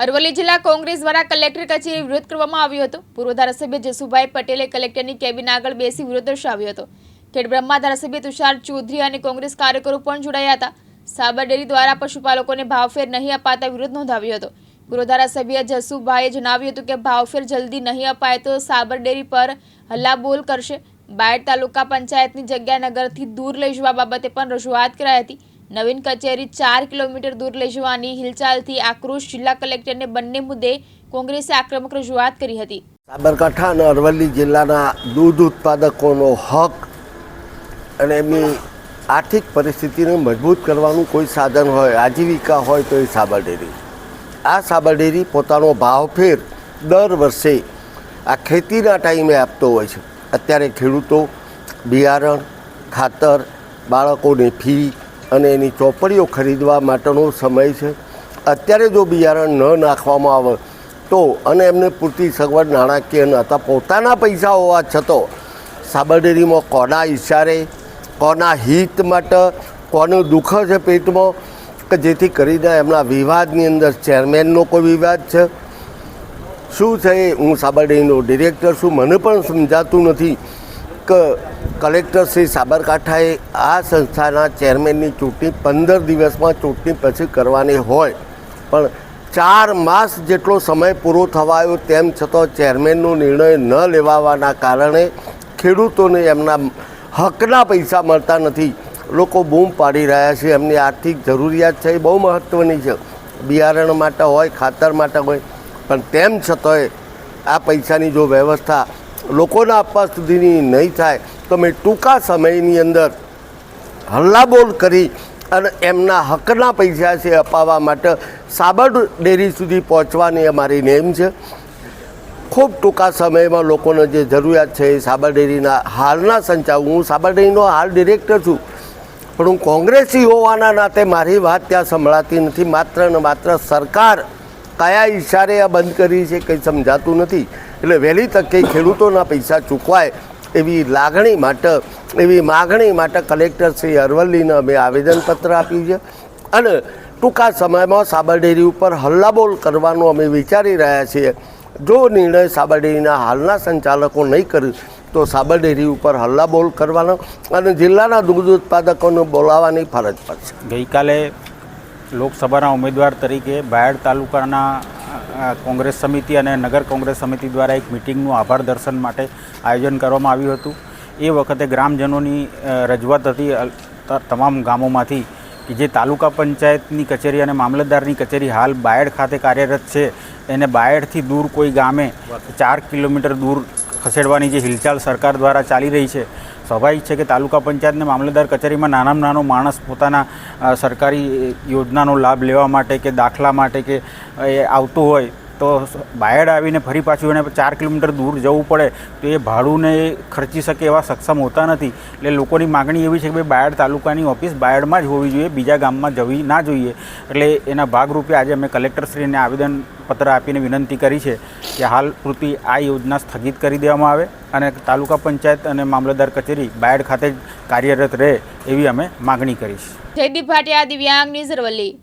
અરવલ્લી જિલ્લા કોંગ્રેસ દ્વારા કલેક્ટર કચેરી વિરોધ કરવામાં આવ્યો હતો. પૂર્વ ધારાસભ્ય જસુભાઈ પટેલે કલેક્ટરની કેબિન આગળ બેસી વિરોધ દર્શાવ્યો હતો. ખેડબ્રહ્મા ધારાસભ્ય તુષાર ચૌધરી અને કોંગ્રેસ કાર્યકરો પણ જોડાયા હતા. સાબર ડેરી દ્વારા પશુપાલકોને ભાવફેર નહીં અપાતા વિરોધ નોંધાવ્યો હતો. પૂર્વ ધારાસભ્ય જસુભાઈએ જણાવ્યું હતું કે ભાવફેર જલ્દી નહીં અપાય તો સાબર ડેરી પર હલ્લાબોલ કરશે. બાયડ તાલુકા પંચાયતની જગ્યા નગરથી દૂર લઈ જવા બાબતે પણ રજૂઆત કરાઈ હતી. નવીન કચેરી ચાર કિલોમીટર દૂર લઈ જવાની હિલચાલથી આક્રોશ જિલ્લા કલેક્ટરને બંને મુદ્દે કોંગ્રેસે આક્રમક રજૂઆત કરી હતી. સાબરકાંઠા અને અરવલ્લી જિલ્લાના દૂધ ઉત્પાદકોનો હક અને એમની આર્થિક પરિસ્થિતિને મજબૂત કરવાનું કોઈ સાધન હોય, આજીવિકા હોય તો એ સાબર ડેરી આ સાબર ડેરી પોતાનો ભાવફેર દર વર્ષે આ ખેતીના ટાઈમે આપતો હોય છે. અત્યારે ખેડૂતો બિયારણ, ખાતર, બાળકોની ફી અને એની ચોપડીઓ ખરીદવા માટેનો સમય છે. અત્યારે જો બિયારણ ન નાખવામાં આવે તો અને એમને પૂરતી સગવડ નાણાકીય ન હતા, પોતાના પૈસા હોવા છતાં સાબરડેરીમાં કોના ઈશારે, કોના હિત માટે કોનું દુઃખ છે પેટમાં, કે જેથી કરીને એમના વિવાદની અંદર ચેરમેનનો કોઈ વિવાદ છે? શું છે હું સાબરડેરીનો ડિરેક્ટર છું. મને પણ સમજાતું નથી. કે કલેક્ટર શ્રી સાબરકાંઠાએ આ સંસ્થાના ચેરમેનની ચૂંટણી પંદર દિવસમાં ચૂંટણી પછી કરવાની હોય. પણ ચાર માસ જેટલો સમય પૂરો થવાયો તેમ છતાં ચેરમેનનો નિર્ણય ન લેવાવાના કારણે ખેડૂતોને એમના હકના પૈસા મળતા નથી. લોકો બૂમ પાડી રહ્યા છે, એમની આર્થિક જરૂરિયાત છે એ બહુ મહત્ત્વની છે. બિયારણ માટે હોય, ખાતર માટે હોય, પણ તેમ છતાંય આ પૈસાની જો વ્યવસ્થા લોકોને આપવા સુધીની નહીં થાય તો મેં ટૂંકા સમયની અંદર હલ્લાબોલ કરી અને એમના હકના પૈસા છે અપાવવા માટે સાબર ડેરી સુધી પહોંચવાની અમારી નેમ છે. ખૂબ ટૂંકા સમયમાં લોકોને જે જરૂરિયાત છે એ સાબર ડેરીના હાલના સંચાલક, હું સાબર ડેરીનો હાલ ડિરેક્ટર છું. પણ હું કોંગ્રેસી હોવાના નાતે મારી વાત ત્યાં સંભળાતી નથી. માત્ર ને માત્ર સરકાર કયા ઈશારે આ બંધ કરી છે કંઈ સમજાતું નથી. એટલે વહેલી તકે ખેડૂતોના પૈસા ચૂકવાય એવી લાગણી માટે, એવી માગણી માટે કલેક્ટર શ્રી અરવલ્લીને અમે આવેદનપત્ર આપ્યું છે. અને ટૂંકા સમયમાં સાબરડેરી ઉપર હલ્લાબોલ કરવાનો અમે વિચારી રહ્યા છીએ. જો નિર્ણય સાબરડેરીના હાલના સંચાલકો નહીં કરે, તો સાબર ડેરી ઉપર હલ્લાબોલ કરવાનો અને જિલ્લાના દૂધ ઉત્પાદકોને બોલાવવાની ફરજ પડશે. ગઈકાલે લોકસભાના ઉમેદવાર તરીકે બાયડ તાલુકાના કોંગ્રેસ સમિતિ અને નગર કોંગ્રેસ સમિતિ દ્વારા એક મિટિંગનું આભાર દર્શન માટે આયોજન કરવામાં આવ્યું હતું. એ વખતે ગ્રામજનોની રજૂઆત હતી તમામ ગામોમાંથી કે જે તાલુકા પંચાયતની કચેરી અને મામલતદારની કચેરી હાલ બાયડ ખાતે કાર્યરત છે. એને બાયડથી દૂર કોઈ ગામે ચાર કિલોમીટર દૂર ખસેડવાની જે હિલચાલ સરકાર દ્વારા ચાલી રહી છે સ્વાભાવિક છે કે તાલુકા પંચાયતને મામલતદાર કચેરીમાં નાનામાં નાનો માણસ પોતાના સરકારી યોજનાનો લાભ લેવા માટે કે દાખલા માટે કે એ આવતું હોય તો બાયડ આવીને ફરી પાછું એને ચાર કિલોમીટર દૂર જવું પડે તો એ ભાડુંને ખર્ચી શકે એવા સક્ષમ હોતા નથી. એટલે લોકોની માગણી એવી છે કે ભાઈ બાયડ તાલુકાની ઓફિસ બાયડમાં જ હોવી જોઈએ, બીજા ગામમાં જવી ના જોઈએ. એટલે એના ભાગરૂપે આજે અમે કલેક્ટરશ્રીને આવેદનપત્ર આપીને વિનંતી કરી છે કે હાલ પૂરતી આ યોજના સ્થગિત કરી દેવામાં આવે અને તાલુકા પંચાયત અને મામલતદાર કચેરી બાયડ ખાતે કાર્યરત રહે એવી અમે માગણી કરીશ. જયદીપ ભાટિયા, દિવ્યાંગ, ન્યૂઝ અરવલ્લી.